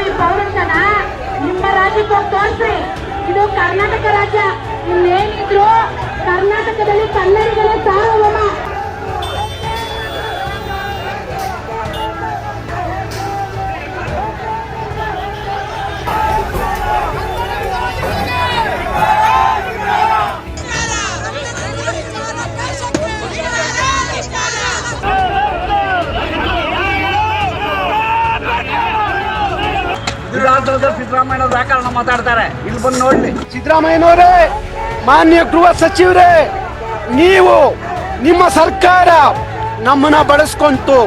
ಈ ಪೌರುಷನ ನಿಮ್ಮ ರಾಜ್ಯಕ್ಕೆ ಹೋಗಿ ತೋರಿಸ್ರಿ. ಇದು ಕರ್ನಾಟಕ ರಾಜ್ಯ. ಇನ್ನೇನಿದ್ರು ಕರ್ನಾಟಕದಲ್ಲಿ ಕನ್ನಡಿಗರೇ ಸಾರ್ವಭೌಮ. ಮಾತಾಡ್ತಾರೆ. ಇಲ್ಲಿ ಬಂದು ನೋಡ್ಲಿ. ಸಿದ್ದರಾಮಯ್ಯನವರೇ ಮಾನ್ಯ ಗೃಹ ಸಚಿವರೇ ನೀವು ನಿಮ್ಮ ಸರ್ಕಾರ ನಮ್ಮನ್ನ ಬಳಸ್ಕೊಂತು.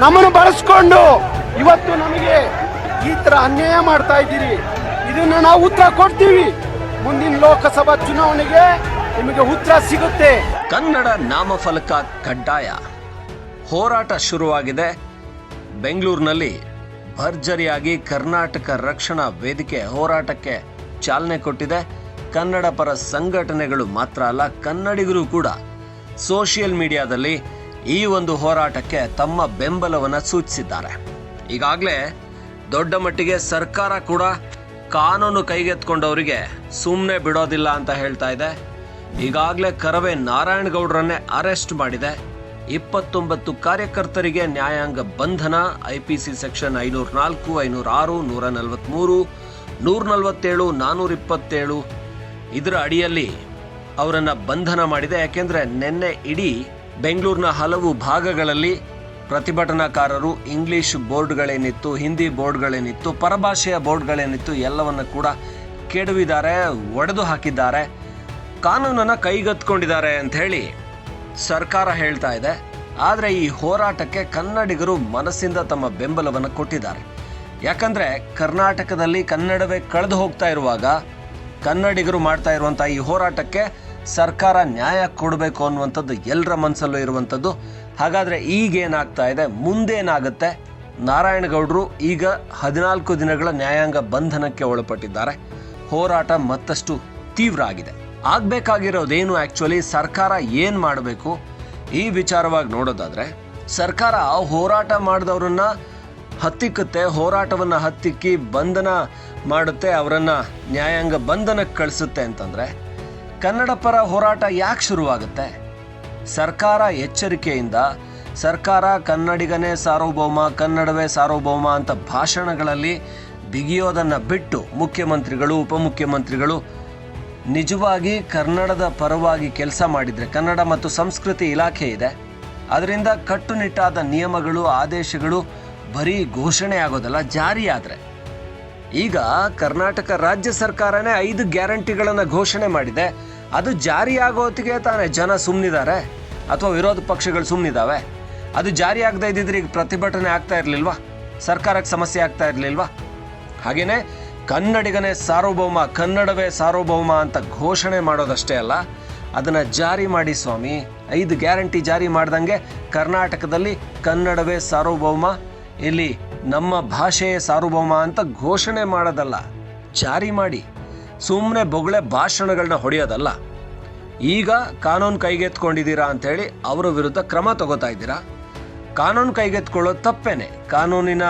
ನಮ್ಮನ್ನು ಬಳಸ್ಕೊಂಡು ಇವತ್ತು ನಮಗೆ ಈ ತರ ಅನ್ಯಾಯ ಮಾಡ್ತಾ ಇದ್ದೀರಿ. ಇದನ್ನ ನಾವು ಉತ್ತರ ಕೊಡ್ತೀವಿ. ಮುಂದಿನ ಲೋಕಸಭಾ ಚುನಾವಣೆಗೆ ನಿಮಗೆ ಉತ್ತರ ಸಿಗುತ್ತೆ. ಕನ್ನಡ ನಾಮಫಲಕ ಕಡ್ಡಾಯ ಹೋರಾಟ ಶುರುವಾಗಿದೆ. ಬೆಂಗಳೂರಿನಲ್ಲಿ ಭರ್ಜರಿಯಾಗಿ ಕರ್ನಾಟಕ ರಕ್ಷಣಾ ವೇದಿಕೆ ಹೋರಾಟಕ್ಕೆ ಚಾಲನೆ ಕೊಟ್ಟಿದೆ. ಕನ್ನಡ ಪರ ಸಂಘಟನೆಗಳು ಮಾತ್ರ ಅಲ್ಲ, ಕನ್ನಡಿಗರು ಕೂಡ. ಸೋಷಿಯಲ್ ಮೀಡಿಯಾದಲ್ಲಿ ಈ ಒಂದು ಹೋರಾಟಕ್ಕೆ ತಮ್ಮ ಬೆಂಬಲವನ್ನು ಸೂಚಿಸಿದ್ದಾರೆ. ಈಗಾಗಲೇ ದೊಡ್ಡ ಮಟ್ಟಿಗೆ ಸರ್ಕಾರ ಕೂಡ ಕಾನೂನು ಕೈಗೆತ್ಕೊಂಡವರಿಗೆ ಸುಮ್ಮನೆ ಬಿಡೋದಿಲ್ಲ ಅಂತ ಹೇಳ್ತಾ ಇದೆ. ಈಗಾಗಲೇ ಕರವೇ ನಾರಾಯಣಗೌಡರನ್ನೇ ಅರೆಸ್ಟ್ ಮಾಡಿದೆ. ಇಪ್ಪತ್ತೊಂಬತ್ತು ಕಾರ್ಯಕರ್ತರಿಗೆ ನ್ಯಾಯಾಂಗ ಬಂಧನ, ಐಪಿಸಿ ಸೆಕ್ಷನ್ ಐನೂರ ನಾಲ್ಕು ಐನೂರ ಆರು ನೂರ ನಲವತ್ತ್ಮೂರು ನೂರ ನಲವತ್ತೇಳು ನಾನ್ನೂರ ಇಪ್ಪತ್ತೇಳು ಇದರ ಅಡಿಯಲ್ಲಿ ಅವರನ್ನು ಬಂಧನ ಮಾಡಿದೆ. ಯಾಕೆಂದರೆ ನಿನ್ನೆ ಇಡೀ ಬೆಂಗಳೂರಿನ ಹಲವು ಭಾಗಗಳಲ್ಲಿ ಪ್ರತಿಭಟನಾಕಾರರು ಇಂಗ್ಲಿಷ್ ಬೋರ್ಡ್ಗಳೇನಿತ್ತು, ಹಿಂದಿ ಬೋರ್ಡ್ಗಳೇನಿತ್ತು, ಪರಭಾಷೆಯ ಬೋರ್ಡ್ಗಳೇನಿತ್ತು, ಎಲ್ಲವನ್ನು ಕೂಡ ಕೆಡವಿದ್ದಾರೆ, ಒಡೆದು ಹಾಕಿದ್ದಾರೆ. ಕಾನೂನನ್ನು ಕೈಗೆತ್ಕೊಂಡಿದ್ದಾರೆ ಅಂತ ಹೇಳಿ ಸರ್ಕಾರ ಹೇಳ್ತಾ ಇದೆ. ಆದರೆ ಈ ಹೋರಾಟಕ್ಕೆ ಕನ್ನಡಿಗರು ಮನಸ್ಸಿಂದ ತಮ್ಮ ಬೆಂಬಲವನ್ನು ಕೊಟ್ಟಿದ್ದಾರೆ. ಯಾಕಂದರೆ ಕರ್ನಾಟಕದಲ್ಲಿ ಕನ್ನಡವೇ ಕಳೆದು ಹೋಗ್ತಾ ಇರುವಾಗ ಕನ್ನಡಿಗರು ಮಾಡ್ತಾ ಇರುವಂಥ ಈ ಹೋರಾಟಕ್ಕೆ ಸರ್ಕಾರ ನ್ಯಾಯ ಕೊಡಬೇಕು ಅನ್ನುವಂಥದ್ದು ಎಲ್ಲರ ಮನಸ್ಸಲ್ಲೂ ಇರುವಂಥದ್ದು. ಹಾಗಾದರೆ ಈಗೇನಾಗ್ತಾ ಇದೆ? ಮುಂದೇನಾಗುತ್ತೆ ನಾರಾಯಣಗೌಡರು ಈಗ ಹದಿನಾಲ್ಕು ದಿನಗಳ ನ್ಯಾಯಾಂಗ ಬಂಧನಕ್ಕೆ ಒಳಪಟ್ಟಿದ್ದಾರೆ. ಹೋರಾಟ ಮತ್ತಷ್ಟು ತೀವ್ರ ಆಗಿದೆ. ಆಗ್ಬೇಕಾಗಿರೋದೇನು ಆ್ಯಕ್ಚುಲಿ ಸರ್ಕಾರ ಏನು ಮಾಡಬೇಕು? ಈ ವಿಚಾರವಾಗಿ ನೋಡೋದಾದರೆ, ಸರ್ಕಾರ ಹೋರಾಟ ಮಾಡಿದವ್ರನ್ನ ಹತ್ತಿಕ್ಕುತ್ತೆ, ಹೋರಾಟವನ್ನು ಹತ್ತಿಕ್ಕಿ ಬಂಧನ ಮಾಡುತ್ತೆ, ಅವರನ್ನು ನ್ಯಾಯಾಂಗ ಬಂಧನಕ್ಕೆ ಕಳಿಸುತ್ತೆ ಅಂತಂದರೆ, ಕನ್ನಡ ಪರ ಹೋರಾಟ ಯಾಕೆ ಶುರುವಾಗುತ್ತೆ? ಸರ್ಕಾರ ಎಚ್ಚರಿಕೆಯಿಂದ, ಸರ್ಕಾರ ಕನ್ನಡಿಗನೇ ಸಾರ್ವಭೌಮ, ಕನ್ನಡವೇ ಸಾರ್ವಭೌಮ ಅಂತ ಭಾಷಣಗಳಲ್ಲಿ ಬಿಗಿಯೋದನ್ನು ಬಿಟ್ಟು ಮುಖ್ಯಮಂತ್ರಿಗಳು, ಉಪಮುಖ್ಯಮಂತ್ರಿಗಳು ನಿಜವಾಗಿ ಕನ್ನಡದ ಪರವಾಗಿ ಕೆಲಸ ಮಾಡಿದರೆ ಕನ್ನಡ ಮತ್ತು ಸಂಸ್ಕೃತಿ ಇಲಾಖೆ ಇದೆ. ಅದರಿಂದ ಕಟ್ಟುನಿಟ್ಟಾದ ನಿಯಮಗಳು, ಆದೇಶಗಳು ಬರೀ ಘೋಷಣೆ ಆಗೋದಲ್ಲ, ಜಾರಿ ಆದರೆ. ಈಗ ಕರ್ನಾಟಕ ರಾಜ್ಯ ಸರ್ಕಾರನೇ ಐದು ಗ್ಯಾರಂಟಿಗಳನ್ನು ಘೋಷಣೆ ಮಾಡಿದೆ. ಅದು ಜಾರಿ ತಾನೇ ಜನ ಸುಮ್ಮನಿದ್ದಾರೆ ಅಥವಾ ವಿರೋಧ ಪಕ್ಷಗಳು ಸುಮ್ಮನಿದ್ದಾವೆ ಅದು ಜಾರಿ ಆಗದೆ ಇದ್ದಿದ್ರೆ ಈಗ ಪ್ರತಿಭಟನೆ ಆಗ್ತಾ ಇರಲಿಲ್ವಾ? ಸರ್ಕಾರಕ್ಕೆ ಸಮಸ್ಯೆ ಆಗ್ತಾ ಇರಲಿಲ್ವಾ? ಹಾಗೇನೆ ಕನ್ನಡಿಗನೇ ಸಾರ್ವಭೌಮ, ಕನ್ನಡವೇ ಸಾರ್ವಭೌಮ ಅಂತ ಘೋಷಣೆ ಮಾಡೋದಷ್ಟೇ ಅಲ್ಲ, ಅದನ್ನು ಜಾರಿ ಮಾಡಿ ಸ್ವಾಮಿ. ಐದು ಗ್ಯಾರಂಟಿ ಜಾರಿ ಮಾಡ್ದಂಗೆ ಕರ್ನಾಟಕದಲ್ಲಿ ಕನ್ನಡವೇ ಸಾರ್ವಭೌಮ, ಇಲ್ಲಿ ನಮ್ಮ ಭಾಷೆಯೇ ಸಾರ್ವಭೌಮ ಅಂತ ಘೋಷಣೆ ಮಾಡೋದಲ್ಲ. ಜಾರಿ ಮಾಡಿ. ಸುಮ್ಮನೆ ಬೊಗಳೆ ಭಾಷಣಗಳನ್ನ ಹೊಡೆಯೋದಲ್ಲ. ಈಗ ಕಾನೂನು ಕೈಗೆತ್ಕೊಂಡಿದ್ದೀರಾ ಅಂಥೇಳಿ ಅವರ ವಿರುದ್ಧ ಕ್ರಮ ತಗೋತಾ ಇದ್ದೀರಾ? ಕಾನೂನು ಕೈಗೆತ್ಕೊಳ್ಳೋದು ತಪ್ಪೇನೆ. ಕಾನೂನಿನ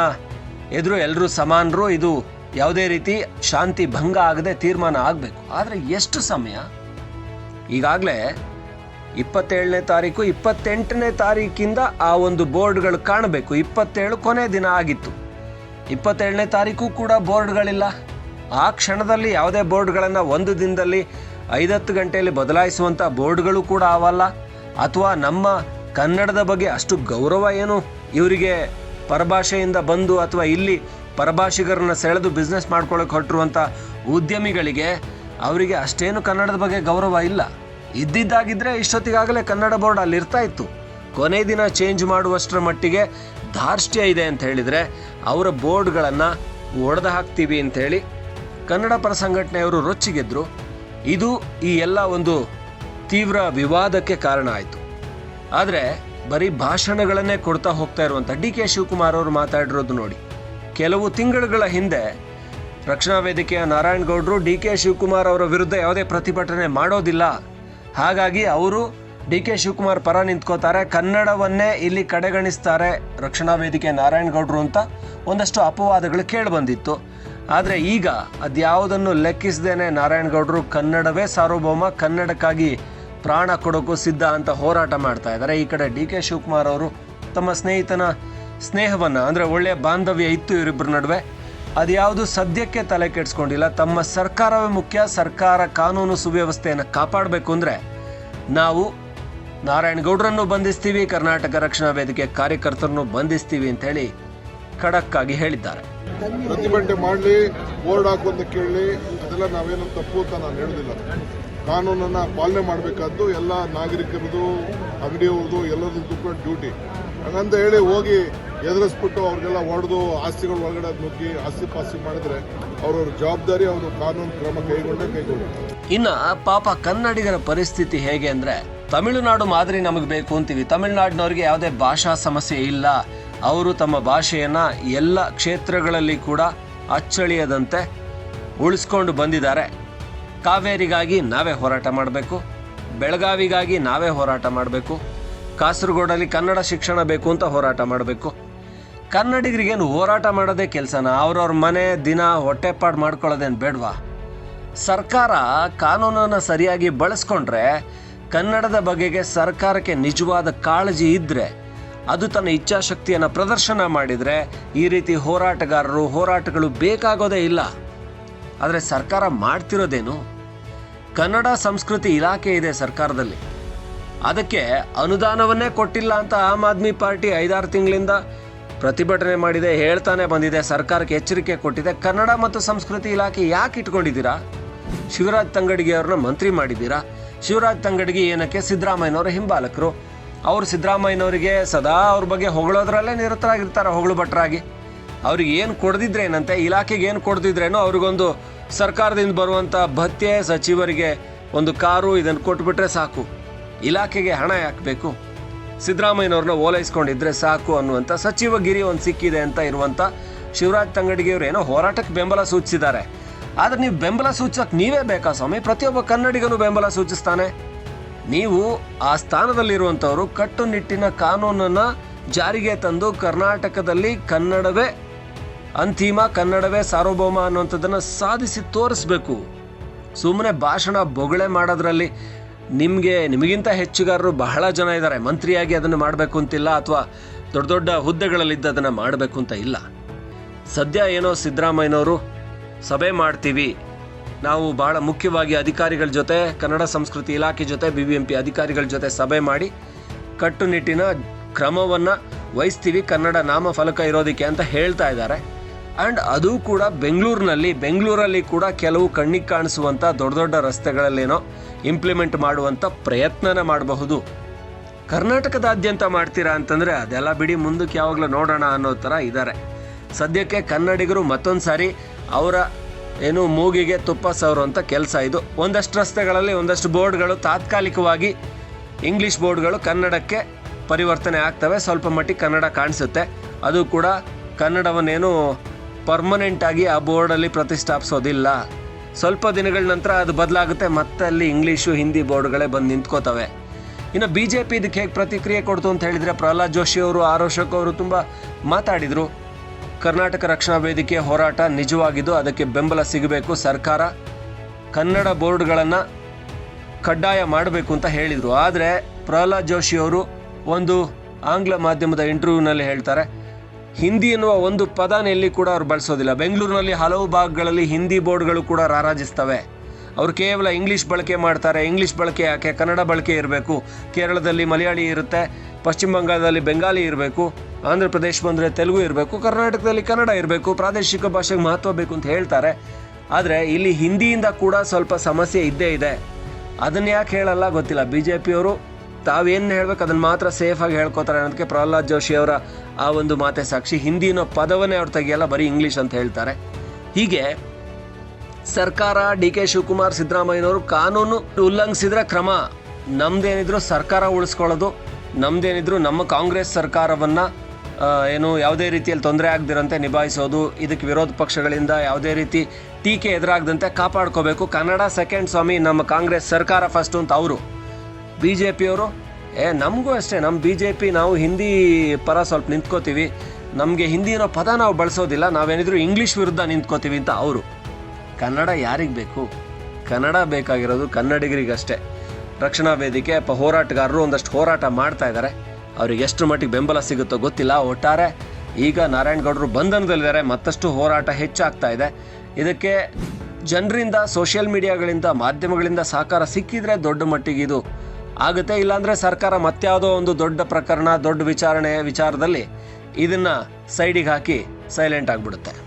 ಎದುರು ಎಲ್ಲರೂ ಸಮಾನರು, ಇದು ಯಾವುದೇ ರೀತಿ ಶಾಂತಿ ಭಂಗ ಆಗದೆ ತೀರ್ಮಾನ ಆಗಬೇಕು. ಆದರೆ ಎಷ್ಟು ಸಮಯ? ಈಗಾಗಲೇ ಇಪ್ಪತ್ತೇಳನೇ ತಾರೀಕು, ಇಪ್ಪತ್ತೆಂಟನೇ ತಾರೀಕಿಂದ ಆ ಒಂದು ಬೋರ್ಡ್ಗಳು ಕಾಣಬೇಕು. ಇಪ್ಪತ್ತೇಳು ಕೊನೆ ದಿನ ಆಗಿತ್ತು. ಇಪ್ಪತ್ತೇಳನೇ ತಾರೀಕು ಕೂಡ ಬೋರ್ಡ್ಗಳಿಲ್ಲ. ಆ ಕ್ಷಣದಲ್ಲಿ ಯಾವುದೇ ಬೋರ್ಡ್ಗಳನ್ನು ಒಂದು ದಿನದಲ್ಲಿ ಐದತ್ತು ಗಂಟೆಯಲ್ಲಿ ಬದಲಾಯಿಸುವಂಥ ಬೋರ್ಡ್ಗಳು ಕೂಡ ಅವಲ್ಲ. ಅಥವಾ ನಮ್ಮ ಕನ್ನಡದ ಬಗ್ಗೆ ಅಷ್ಟು ಗೌರವ ಏನು ಇವರಿಗೆ ಪರಭಾಷೆಯಿಂದ ಬಂದು ಅಥವಾ ಇಲ್ಲಿ ಪರಭಾಷಿಗರನ್ನ ಸೆಳೆದು ಬಿಸ್ನೆಸ್ ಮಾಡ್ಕೊಳ್ಳೋಕೆ ಹೊರಟಿರುವಂಥ ಉದ್ಯಮಿಗಳಿಗೆ ಅವರಿಗೆ ಅಷ್ಟೇನು ಕನ್ನಡದ ಬಗ್ಗೆ ಗೌರವ ಇಲ್ಲ. ಇದ್ದಿದ್ದಾಗಿದ್ದರೆ ಇಷ್ಟೊತ್ತಿಗಾಗಲೇ ಕನ್ನಡ ಬೋರ್ಡ್ ಅಲ್ಲಿ ಇರ್ತಾ ಇತ್ತು. ಕೊನೆ ದಿನ ಚೇಂಜ್ ಮಾಡುವಷ್ಟರ ಮಟ್ಟಿಗೆ ಧಾರ್ಷ್ಟ್ಯ ಇದೆ ಅಂತ ಹೇಳಿದರೆ ಅವರ ಬೋರ್ಡ್ಗಳನ್ನು ಒಡೆದು ಹಾಕ್ತೀವಿ ಅಂಥೇಳಿ ಕನ್ನಡ ಪರ ಸಂಘಟನೆಯವರು ರೊಚ್ಚಿಗೆದ್ರು. ಇದು ಈ ಎಲ್ಲ ಒಂದು ತೀವ್ರ ವಿವಾದಕ್ಕೆ ಕಾರಣ ಆಯಿತು. ಆದರೆ ಬರೀ ಭಾಷಣಗಳನ್ನೇ ಕೊಡ್ತಾ ಹೋಗ್ತಾ ಇರುವಂಥ ಡಿ ಕೆ ಶಿವಕುಮಾರ್ ಅವರು ಮಾತಾಡಿರೋದು ನೋಡಿ. ಕೆಲವು ತಿಂಗಳುಗಳ ಹಿಂದೆ ರಕ್ಷಣಾ ವೇದಿಕೆಯ ನಾರಾಯಣಗೌಡರು ಡಿ ಕೆ ಶಿವಕುಮಾರ್ ಅವರ ವಿರುದ್ಧ ಯಾವುದೇ ಪ್ರತಿಭಟನೆ ಮಾಡೋದಿಲ್ಲ. ಹಾಗಾಗಿ ಅವರು ಡಿ ಕೆ ಶಿವಕುಮಾರ್ ಪರ ನಿಂತ್ಕೋತಾರೆ. ಕನ್ನಡವನ್ನೇ ಇಲ್ಲಿ ಕಡೆಗಣಿಸ್ತಾರೆ ರಕ್ಷಣಾ ವೇದಿಕೆ ನಾರಾಯಣಗೌಡರು ಅಂತ ಒಂದಷ್ಟು ಅಪವಾದಗಳು ಕೇಳಿಬಂದಿತ್ತು ಆದರೆ ಈಗ ಅದ್ಯಾವುದನ್ನು ಲೆಕ್ಕಿಸದೇನೆ ನಾರಾಯಣಗೌಡರು ಕನ್ನಡವೇ ಸಾರ್ವಭೌಮ, ಕನ್ನಡಕ್ಕಾಗಿ ಪ್ರಾಣ ಕೊಡೋಕ್ಕೂ ಸಿದ್ಧ ಅಂತ ಹೋರಾಟ ಮಾಡ್ತಾ ಇದ್ದಾರೆ. ಈ ಕಡೆ ಡಿ ಕೆ ಶಿವಕುಮಾರ್ ಅವರು ತಮ್ಮ ಸ್ನೇಹಿತನ ಸ್ನೇಹವನ್ನು, ಅಂದರೆ ಒಳ್ಳೆಯ ಬಾಂಧವ್ಯ ಇತ್ತು ಇವರಿಬ್ಬರ ನಡುವೆ, ಅದ್ಯಾವುದು ಸದ್ಯಕ್ಕೆ ತಲೆ ಕೆಡಿಸ್ಕೊಂಡಿಲ್ಲ. ತಮ್ಮ ಸರ್ಕಾರವೇ ಮುಖ್ಯ, ಸರ್ಕಾರ ಕಾನೂನು ಸುವ್ಯವಸ್ಥೆಯನ್ನು ಕಾಪಾಡಬೇಕು ಅಂದರೆ ನಾವು ನಾರಾಯಣಗೌಡರನ್ನು ಬಂಧಿಸ್ತೀವಿ, ಕರ್ನಾಟಕ ರಕ್ಷಣಾ ವೇದಿಕೆ ಕಾರ್ಯಕರ್ತರನ್ನು ಬಂಧಿಸ್ತೀವಿ ಅಂತ ಹೇಳಿ ಖಡಕ್ ಆಗಿ ಹೇಳಿದ್ದಾರೆ ಪ್ರತಿಭಟನೆ ಮಾಡಲಿ, ಬೋರ್ಡ್ ಹಾಕು ಅಂತ ಕೇಳಲಿ ಅದೆಲ್ಲ ನಾವೇನು ತಪ್ಪು ಅಂತ ನಾನು ಹೇಳುದಿಲ್ಲ. ಕಾನೂನನ್ನು ಪಾಲನೆ ಮಾಡಬೇಕಾದ್ದು ಎಲ್ಲ ನಾಗರಿಕರದು ಅಂಗಡಿಯವ್ರದ್ದು ಎಲ್ಲರದ್ದು ಡ್ಯೂಟಿ. ಹಾಗಂತ ಹೇಳಿ ಹೋಗಿ ಎದುರಿಸ್ಬಿಟ್ಟು ಅವ್ರಿಗೆಲ್ಲ ಹೊಡೆದು ಆಸ್ತಿಗಳ ಒಳಗಡೆ ನುಗ್ಗಿ ಆಸ್ತಿ ಪಾಸ್ತಿ ಮಾಡಿದ್ರೆ ಅವ್ರವ್ರ ಜವಾಬ್ದಾರಿ ಅವರು ಕಾನೂನು ಕ್ರಮ ಕೈಗೊಂಡೇ ಕೈಗೊಂಡು ಇನ್ನ ಪಾಪ ಕನ್ನಡಿಗರ ಪರಿಸ್ಥಿತಿ ಹೇಗೆ ಅಂದ್ರೆ ತಮಿಳುನಾಡು ಮಾದರಿ ನಮಗೆ ಬೇಕು ಅಂತೀವಿ. ತಮಿಳುನಾಡಿನವ್ರಿಗೆ ಯಾವುದೇ ಭಾಷಾ ಸಮಸ್ಯೆ ಇಲ್ಲ. ಅವರು ತಮ್ಮ ಭಾಷೆಯನ್ನ ಎಲ್ಲ ಕ್ಷೇತ್ರಗಳಲ್ಲಿ ಕೂಡ ಅಚ್ಚಳಿಯದಂತೆ ಉಳಿಸ್ಕೊಂಡು ಬಂದಿದ್ದಾರೆ. ಕಾವೇರಿಗಾಗಿ ನಾವೇ ಹೋರಾಟ ಮಾಡಬೇಕು. ಬೆಳಗಾವಿಗಾಗಿ ನಾವೇ ಹೋರಾಟ ಮಾಡಬೇಕು. ಕಾಸರಗೋಡಲ್ಲಿ ಕನ್ನಡ ಶಿಕ್ಷಣ ಬೇಕು ಅಂತ ಹೋರಾಟ ಮಾಡಬೇಕು. ಕನ್ನಡಿಗರಿಗೇನು ಹೋರಾಟ ಮಾಡೋದೇ ಕೆಲಸನ? ಅವ್ರವ್ರ ಮನೆ ದಿನ ಹೊಟ್ಟೆಪಾಡು ಮಾಡ್ಕೊಳ್ಳೋದೇನು ಬೇಡವಾ? ಸರ್ಕಾರ ಕಾನೂನನ್ನು ಸರಿಯಾಗಿ ಬಳಸ್ಕೊಂಡ್ರೆ ಕನ್ನಡದ ಬಗೆಗೆ ಸರ್ಕಾರಕ್ಕೆ ನಿಜವಾದ ಕಾಳಜಿ ಇದ್ದರೆ ಅದು ತನ್ನ ಇಚ್ಛಾಶಕ್ತಿಯನ್ನು ಪ್ರದರ್ಶನ ಮಾಡಿದರೆ ಈ ರೀತಿ ಹೋರಾಟಗಾರರು ಹೋರಾಟಗಳು ಬೇಕಾಗೋದೇ ಇಲ್ಲ. ಆದರೆ ಸರ್ಕಾರ ಮಾಡ್ತಿರೋದೇನು? ಕನ್ನಡ ಸಂಸ್ಕೃತಿ ಇಲಾಖೆ ಇದೆ ಸರ್ಕಾರದಲ್ಲಿ. ಅದಕ್ಕೆ ಅನುದಾನವನ್ನೇ ಕೊಟ್ಟಿಲ್ಲ ಅಂತ ಆಮ್ ಆದ್ಮಿ ಪಾರ್ಟಿ ಐದಾರು ತಿಂಗಳಿಂದ ಪ್ರತಿಭಟನೆ ಮಾಡಿದೆ, ಹೇಳ್ತಾನೆ ಬಂದಿದೆ, ಸರ್ಕಾರಕ್ಕೆ ಎಚ್ಚರಿಕೆ ಕೊಟ್ಟಿದೆ. ಕನ್ನಡ ಮತ್ತು ಸಂಸ್ಕೃತಿ ಇಲಾಖೆ ಯಾಕೆ ಇಟ್ಕೊಂಡಿದ್ದೀರಾ? ಶಿವರಾಜ್ ತಂಗಡಿಗೆ ಅವ್ರನ್ನ ಮಂತ್ರಿ ಮಾಡಿದ್ದೀರಾ? ಶಿವರಾಜ್ ತಂಗಡಿಗೆ ಏನಕ್ಕೆ ಸಿದ್ದರಾಮಯ್ಯನವರ ಹಿಂಬಾಲಕರು? ಅವರು ಸಿದ್ದರಾಮಯ್ಯನವರಿಗೆ ಸದಾ ಅವ್ರ ಬಗ್ಗೆ ಹೊಗಳೋದ್ರಲ್ಲೇ ನಿರತರಾಗಿರ್ತಾರೆ, ಹೊಗಳು ಭಟ್ರಾಗಿ. ಅವ್ರಿಗೆ ಏನು ಕೊಡ್ದಿದ್ರೇನಂತೆ ಇಲಾಖೆಗೆ ಏನು ಕೊಡ್ದಿದ್ರೇನೋ ಅವ್ರಿಗೊಂದು ಸರ್ಕಾರದಿಂದ ಬರುವಂಥ ಭತ್ಯೆ ಸಚಿವರಿಗೆ ಒಂದು ಕಾರು ಇದನ್ನು ಕೊಟ್ಬಿಟ್ರೆ ಸಾಕು. ಇಲಾಖೆಗೆ ಹಣ ಯಾಕಬೇಕು ಸಿದ್ದರಾಮಯ್ಯನವ್ರನ್ನ ಓಲೈಸ್ಕೊಂಡಿದ್ರೆ ಸಾಕು ಅನ್ನುವಂಥ ಸಚಿವಗಿರಿ ಒಂದು ಸಿಕ್ಕಿದೆ ಅಂತ ಇರುವಂಥ ಶಿವರಾಜ್ ತಂಗಡಿಗೆಯವರು ಏನೋ ಹೋರಾಟಕ್ಕೆ ಬೆಂಬಲ ಸೂಚಿಸಿದ್ದಾರೆ. ಆದರೆ ನೀವು ಬೆಂಬಲ ಸೂಚಿಸೋಕೆ ನೀವೇ ಬೇಕಾ ಸ್ವಾಮಿ? ಪ್ರತಿಯೊಬ್ಬ ಕನ್ನಡಿಗನು ಬೆಂಬಲ ಸೂಚಿಸ್ತಾನೆ. ನೀವು ಆ ಸ್ಥಾನದಲ್ಲಿರುವಂಥವರು ಕಟ್ಟುನಿಟ್ಟಿನ ಕಾನೂನನ್ನು ಜಾರಿಗೆ ತಂದು ಕರ್ನಾಟಕದಲ್ಲಿ ಕನ್ನಡವೇ ಅಂತಿಮ, ಕನ್ನಡವೇ ಸಾರ್ವಭೌಮ ಅನ್ನುವಂಥದ್ದನ್ನು ಸಾಧಿಸಿ ತೋರಿಸ್ಬೇಕು. ಸುಮ್ಮನೆ ಭಾಷಣ ಬೊಗಳೆ ಮಾಡೋದ್ರಲ್ಲಿ ನಿಮಗೆ, ನಿಮಗಿಂತ ಹೆಚ್ಚುಗಾರರು ಬಹಳ ಜನ ಇದ್ದಾರೆ ಮಂತ್ರಿಯಾಗಿ ಅದನ್ನು ಮಾಡಬೇಕು ಅಂತಿಲ್ಲ ಅಥವಾ ದೊಡ್ಡ ದೊಡ್ಡ ಹುದ್ದೆಗಳಲ್ಲಿದ್ದು ಅದನ್ನು ಮಾಡಬೇಕು ಅಂತ ಇಲ್ಲ. ಸದ್ಯ ಏನೋ ಸಿದ್ದರಾಮಯ್ಯನವರು ಸಭೆ ಮಾಡ್ತೀವಿ. ನಾವು ಬಹಳ ಮುಖ್ಯವಾಗಿ ಅಧಿಕಾರಿಗಳ ಜೊತೆ, ಕನ್ನಡ ಸಂಸ್ಕೃತಿ ಇಲಾಖೆ ಜೊತೆ ಬಿ ಬಿ ಎಂ ಪಿ ಅಧಿಕಾರಿಗಳ ಜೊತೆ ಸಭೆ ಮಾಡಿ ಕಟ್ಟುನಿಟ್ಟಿನ ಕ್ರಮವನ್ನು ವಹಿಸ್ತೀವಿ. ಕನ್ನಡ ನಾಮಫಲಕ ಇರೋದಕ್ಕೆ ಅಂತ ಹೇಳ್ತಾ ಇದ್ದಾರೆ. ಆ್ಯಂಡ್ ಅದು ಕೂಡ ಬೆಂಗಳೂರಿನಲ್ಲಿ, ಬೆಂಗಳೂರಲ್ಲಿ ಕೂಡ ಕೆಲವು ಕಣ್ಣಿಗೆ ಕಾಣಿಸುವಂಥ ದೊಡ್ಡ ದೊಡ್ಡ ರಸ್ತೆಗಳಲ್ಲೇನೋ ಇಂಪ್ಲಿಮೆಂಟ್ ಮಾಡುವಂಥ ಪ್ರಯತ್ನನ ಮಾಡಬಹುದು. ಕರ್ನಾಟಕದಾದ್ಯಂತ ಮಾಡ್ತೀರಾ ಅಂತಂದರೆ ಅದೆಲ್ಲ ಬಿಡಿ, ಮುಂದಕ್ಕೆ ಯಾವಾಗಲೂ ನೋಡೋಣ ಅನ್ನೋ ಥರ ಇದ್ದಾರೆ ಸದ್ಯಕ್ಕೆ ಕನ್ನಡಿಗರು ಮತ್ತೊಂದು ಸಾರಿ ಅವರ ಏನು ಮೂಗಿಗೆ ತುಪ್ಪ ಸವರುವಂಥ ಕೆಲಸ ಇದು. ಒಂದಷ್ಟು ರಸ್ತೆಗಳಲ್ಲಿ ಒಂದಷ್ಟು ಬೋರ್ಡ್ಗಳು ತಾತ್ಕಾಲಿಕವಾಗಿ ಇಂಗ್ಲೀಷ್ ಬೋರ್ಡ್ಗಳು ಕನ್ನಡಕ್ಕೆ ಪರಿವರ್ತನೆ ಆಗ್ತವೆ. ಸ್ವಲ್ಪ ಮಟ್ಟಿಗೆ ಕನ್ನಡ ಕಾಣಿಸುತ್ತೆ. ಅದು ಕೂಡ ಕನ್ನಡವನ್ನೇನು ಪರ್ಮನೆಂಟಾಗಿ ಆ ಬೋರ್ಡಲ್ಲಿ ಪ್ರತಿಷ್ಠಾಪಿಸೋದಿಲ್ಲ. ಸ್ವಲ್ಪ ದಿನಗಳ ನಂತರ ಅದು ಬದಲಾಗುತ್ತೆ. ಮತ್ತೆ ಅಲ್ಲಿ ಇಂಗ್ಲೀಷು ಹಿಂದಿ ಬೋರ್ಡ್ಗಳೇ ಬಂದು ನಿಂತ್ಕೋತವೆ. ಇನ್ನು ಬಿ ಜೆ ಪಿ ಇದಕ್ಕೆ ಹೇಗೆ ಪ್ರತಿಕ್ರಿಯೆ ಕೊಡ್ತು ಅಂತ ಹೇಳಿದರೆ ಪ್ರಹ್ಲಾದ್ ಜೋಶಿ ಅವರು ಆರೋಶಕ್ ಅವರು ತುಂಬ ಮಾತಾಡಿದರು. ಕರ್ನಾಟಕ ರಕ್ಷಣಾ ವೇದಿಕೆ ಹೋರಾಟ ನಿಜವಾಗಿದ್ದು ಅದಕ್ಕೆ ಬೆಂಬಲ ಸಿಗಬೇಕು. ಸರ್ಕಾರ ಕನ್ನಡ ಬೋರ್ಡ್ಗಳನ್ನು ಕಡ್ಡಾಯ ಮಾಡಬೇಕು ಅಂತ ಹೇಳಿದರು. ಆದರೆ ಪ್ರಹ್ಲಾದ್ ಜೋಶಿ ಅವರು ಒಂದು ಆಂಗ್ಲ ಮಾಧ್ಯಮದ ಇಂಟರ್ವ್ಯೂನಲ್ಲಿ ಹೇಳ್ತಾರೆ ಹಿಂದಿ ಎನ್ನುವ ಒಂದು ಪದನ ಎಲ್ಲಿ ಕೂಡ ಅವ್ರು ಬಳಸೋದಿಲ್ಲ. ಬೆಂಗಳೂರಿನಲ್ಲಿ ಹಲವು ಭಾಗಗಳಲ್ಲಿ ಹಿಂದಿ ಬೋರ್ಡ್ಗಳು ಕೂಡ ರಾರಾಜಿಸ್ತವೆ. ಅವರು ಕೇವಲ ಇಂಗ್ಲೀಷ್ ಬಳಕೆ ಮಾಡ್ತಾರೆ. ಇಂಗ್ಲೀಷ್ ಬಳಕೆ ಯಾಕೆ? ಕನ್ನಡ ಬಳಕೆ ಇರಬೇಕು. ಕೇರಳದಲ್ಲಿ ಮಲಯಾಳಿ ಇರುತ್ತೆ. ಪಶ್ಚಿಮ ಬಂಗಾಳದಲ್ಲಿ ಬೆಂಗಾಲಿ ಇರಬೇಕು. ಆಂಧ್ರ ಪ್ರದೇಶ ಬಂದರೆ ತೆಲುಗು ಇರಬೇಕು. ಕರ್ನಾಟಕದಲ್ಲಿ ಕನ್ನಡ ಇರಬೇಕು. ಪ್ರಾದೇಶಿಕ ಭಾಷೆಗೆ ಮಹತ್ವ ಬೇಕು ಅಂತ ಹೇಳ್ತಾರೆ. ಆದರೆ ಇಲ್ಲಿ ಹಿಂದಿಯಿಂದ ಕೂಡ ಸ್ವಲ್ಪ ಸಮಸ್ಯೆ ಇದ್ದೇ ಇದೆ. ಅದನ್ನ ಯಾಕೆ ಹೇಳಲ್ಲ ಗೊತ್ತಿಲ್ಲ. ಬಿ ಜೆ ಪಿಯವರು ತಾವೇನು ಹೇಳಬೇಕು ಅದನ್ನು ಮಾತ್ರ ಸೇಫಾಗಿ ಹೇಳ್ಕೊತಾರೆ ಅನ್ನೋದಕ್ಕೆ ಪ್ರಹ್ಲಾದ್ ಜೋಶಿ ಅವರ ಆ ಒಂದು ಮಾತೆ ಸಾಕ್ಷಿ ಹಿಂದಿ ಅನ್ನೋ ಪದವನ್ನೇ ಅವ್ರು ತೆಗೆಯಲ್ಲ ಬರೀ ಇಂಗ್ಲೀಷ್ ಅಂತ ಹೇಳ್ತಾರೆ. ಹೀಗೆ ಸರ್ಕಾರ ಡಿ ಕೆ ಶಿವಕುಮಾರ್ ಸಿದ್ದರಾಮಯ್ಯನವರು ಕಾನೂನು ಉಲ್ಲಂಘಿಸಿದ್ರೆ ಕ್ರಮ. ನಮ್ದೇನಿದ್ರು ಸರ್ಕಾರ ಉಳಿಸ್ಕೊಳ್ಳೋದು, ನಮ್ದೇನಿದ್ರು ನಮ್ಮ ಕಾಂಗ್ರೆಸ್ ಸರ್ಕಾರವನ್ನ ಏನು ಯಾವುದೇ ರೀತಿಯಲ್ಲಿ ತೊಂದರೆ ಆಗದಿರಂತೆ ನಿಭಾಯಿಸೋದು, ಇದಕ್ಕೆ ವಿರೋಧ ಪಕ್ಷಗಳಿಂದ ಯಾವುದೇ ರೀತಿ ಟೀಕೆ ಎದುರಾಗದಂತೆ ಕಾಪಾಡ್ಕೋಬೇಕು. ಕನ್ನಡ ಸೆಕೆಂಡ್ ಸ್ವಾಮಿ ನಮ್ಮ ಕಾಂಗ್ರೆಸ್ ಸರ್ಕಾರ ಫಸ್ಟು ಅಂತ ಅವರು. ಬಿ ಜೆ ಪಿಯವರು ಏ, ನಮಗೂ ಅಷ್ಟೇ. ನಮ್ಮ ಬಿ ಜೆ ಪಿ ನಾವು ಹಿಂದಿ ಪರ ಸ್ವಲ್ಪ ನಿಂತ್ಕೋತೀವಿ. ನಮಗೆ ಹಿಂದಿ ಅನ್ನೋ ಪದ ನಾವು ಬಳಸೋದಿಲ್ಲ. ನಾವೇನಿದ್ರು ಇಂಗ್ಲೀಷ್ ವಿರುದ್ಧ ನಿಂತ್ಕೋತೀವಿ ಅಂತ ಅವರು. ಕನ್ನಡ ಯಾರಿಗೆ ಬೇಕು? ಕನ್ನಡ ಬೇಕಾಗಿರೋದು ಕನ್ನಡಿಗರಿಗಷ್ಟೇ. ರಕ್ಷಣಾ ವೇದಿಕೆ ಅಪ್ಪ ಹೋರಾಟಗಾರರು ಒಂದಷ್ಟು ಹೋರಾಟ ಮಾಡ್ತಾ ಇದ್ದಾರೆ ಅವ್ರಿಗೆ ಎಷ್ಟು ಮಟ್ಟಿಗೆ ಬೆಂಬಲ ಸಿಗುತ್ತೋ ಗೊತ್ತಿಲ್ಲ. ಒಟ್ಟಾರೆ ಈಗ ನಾರಾಯಣಗೌಡರು ಬಂಧನದಲ್ಲಿದ್ದಾರೆ ಮತ್ತಷ್ಟು ಹೋರಾಟ ಹೆಚ್ಚಾಗ್ತಾ ಇದೆ. ಇದಕ್ಕೆ ಜನರಿಂದ, ಸೋಷಿಯಲ್ ಮೀಡಿಯಾಗಳಿಂದ, ಮಾಧ್ಯಮಗಳಿಂದ ಸಹಕಾರ ಸಿಕ್ಕಿದ್ರೆ ದೊಡ್ಡ ಮಟ್ಟಿಗೆ ಇದು ಆಗುತ್ತೆ. ಇಲ್ಲಾಂದರೆ ಸರ್ಕಾರ ಮತ್ಯಾವುದೋ ಒಂದು ದೊಡ್ಡ ಪ್ರಕರಣ, ದೊಡ್ಡ ವಿಚಾರಣೆ ವಿಚಾರದಲ್ಲಿ ಇದನ್ನು ಸೈಡಿಗೆ ಹಾಕಿ ಸೈಲೆಂಟ್ ಆಗಿಬಿಡುತ್ತೆ.